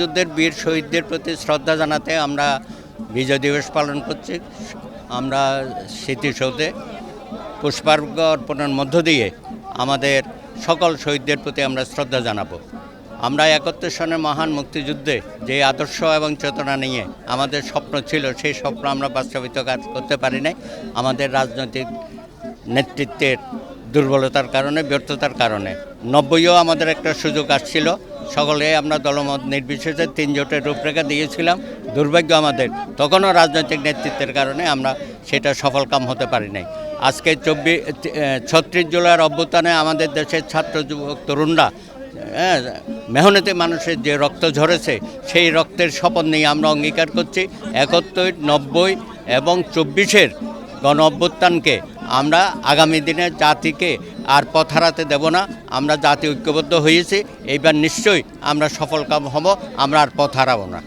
যুদ্ধের বীর শহীদদের প্রতি শ্রদ্ধা জানাতে আমরা বিজয় দিবস পালন করছি। আমরা স্মৃতিসৌধে পুষ্পার্ঘ্য অর্পণের মধ্য দিয়ে আমাদের সকল শহীদদের প্রতি আমরা শ্রদ্ধা জানাব। আমরা একাত্তর সনের মহান মুক্তিযুদ্ধে যে আদর্শ এবং চেতনা নিয়ে আমাদের স্বপ্ন ছিল, সেই স্বপ্ন আমরা বাস্তবিত কাজ করতে পারি নাই। আমাদের রাজনৈতিক নেতৃত্বের দুর্বলতার কারণে, ব্যর্থতার কারণে। নব্বইও আমাদের একটা সুযোগ আসছিল। সকলে আমরা দলমত নির্বিশেষে তিন জোটের রূপরেখা দিয়েছিলাম। দুর্ভাগ্য আমাদের, তখনও রাজনৈতিক নেতৃত্বের কারণে আমরা সেটা সফলকাম হতে পারি নাই। আজকে চব্বিশ ছত্রিশ জুলাইয়ের অভ্যুত্থানে আমাদের দেশের ছাত্র যুবক, তরুণরা হ্যাঁ মেহনতি মানুষের যে রক্ত ঝরেছে, সেই রক্তের শপথ নিয়ে আমরা অঙ্গীকার করছি। একাত্তর, নব্বই এবং চব্বিশের গণ অভ্যুত্থানকে আমরা আগামী দিনে জাতিকে আর পথ হারাতে দেব না। আমরা জাতি ঐক্যবদ্ধ হয়েছি। এইবার নিশ্চয়ই আমরা সফলকাম হব। আমরা আর পথ হারাবো না।